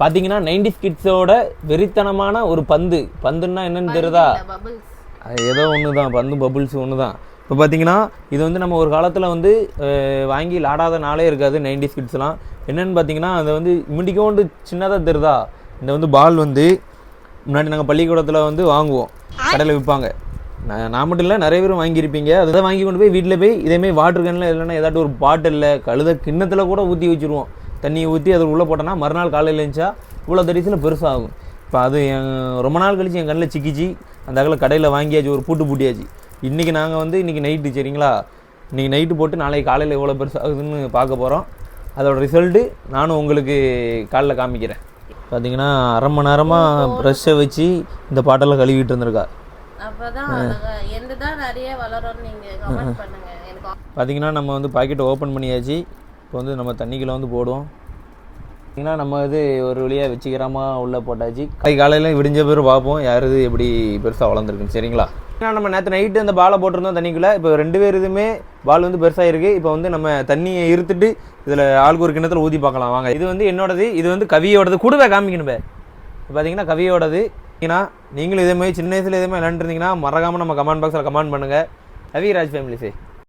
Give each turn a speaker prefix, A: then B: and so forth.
A: பார்த்தீங்கன்னா நைன்டி கிட்ஸோட வெறித்தனமான ஒரு பந்து. பந்துன்னா என்னன்னு தெரியுதா? ஏதோ ஒன்று தான் பந்து பபுள்ஸ் ஒன்று தான் இப்போ பார்த்தீங்கன்னா இது வந்து நம்ம ஒரு காலத்தில் வந்து வாங்கி விளாடாத நாளே இருக்காது நைன்டி கிட்ஸ்லாம். என்னென்னு பார்த்தீங்கன்னா அது வந்து இமிடிக்கோண்டு சின்னதாக தெரியுதா? இந்த வந்து பால் வந்து முன்னாடி நாங்கள் பள்ளிக்கூடத்தில் வந்து வாங்குவோம். கடையில் விற்பாங்க நான் நான் மட்டும் இல்லை நிறைய பேர் வாங்கியிருப்பீங்க. அதை வாங்கி கொண்டு போய் வீட்டில் போய் இதேமாரி வாட்டர் கேனில் இல்லைன்னா ஏதாட்டும் ஒரு பாட்டிலில் கழுத கிண்ணத்தில் கூட ஊற்றி வச்சுருவோம். தண்ணியை ஊற்றி அதில் உள்ளே போட்டோன்னா மறுநாள் காலையில் எழுந்துச்சா இவ்வளோ தடிசில் பெருசாகும். இப்போ அது என் ரொம்ப நாள் கழிச்சு என் கண்ணில் சிக்கிச்சு. அந்த அகல கடையில் வாங்கியாச்சு ஒரு பூட்டு பூட்டியாச்சு. இன்றைக்கி நாங்கள் வந்து இன்றைக்கி நைட்டு சரிங்களா? இன்றைக்கி நைட்டு போட்டு நாளைக்கு காலையில் எவ்வளோ பெருசாகுதுன்னு பார்க்க போகிறோம் அதோட ரிசல்ட்டு நானும் உங்களுக்கு காலைல காமிக்கிறேன். பார்த்தீங்கன்னா அரை மணி நேரமாக ப்ரெஷ்ஷை வச்சு இந்த பாட்டெல்லாம் கழுவிட்டு இருந்திருக்கா. பார்த்தீங்கன்னா நம்ம வந்து பாக்கெட்டை ஓப்பன் பண்ணியாச்சு. இப்போ வந்து நம்ம தண்ணிக்குள்ளே வந்து போடுவோம். பார்த்தீங்கன்னா நம்ம இது ஒரு வழியாக வச்சுக்கிறமாக உள்ளே போட்டாச்சு. கை காலையில் விடிஞ்ச பேர் பார்ப்போம் யார் இது எப்படி பெருசாக வளர்ந்துருக்குன்னு சரிங்களா? ஏன்னா நம்ம நேற்று நைட்டு அந்த பாலை போட்டிருந்தோம் தண்ணிக்குள்ளே. இப்போ ரெண்டு பேர் இதுவுமே பால் வந்து பெருசாக இருக்குது இப்போ வந்து நம்ம தண்ணியை இருத்துட்டு இதில் ஆளுக்கு ஒரு கிணத்துல ஊற்றி பார்க்கலாம். வாங்க இது வந்து என்னோடது இது வந்து கவியோடது. கூடவே காமிக்கணும். இப்போ பார்த்தீங்கன்னா கவியோடது. ஏன்னா நீங்களும் இதே மாதிரி சின்ன வயசில் இதே மாதிரி விளாண்டுருந்தீங்கன்னா மறக்காமல் நம்ம கமெண்ட் பாக்ஸில் கமெண்ட் பண்ணுங்கள் கவி ராஜ் ஃபேமிலி சே.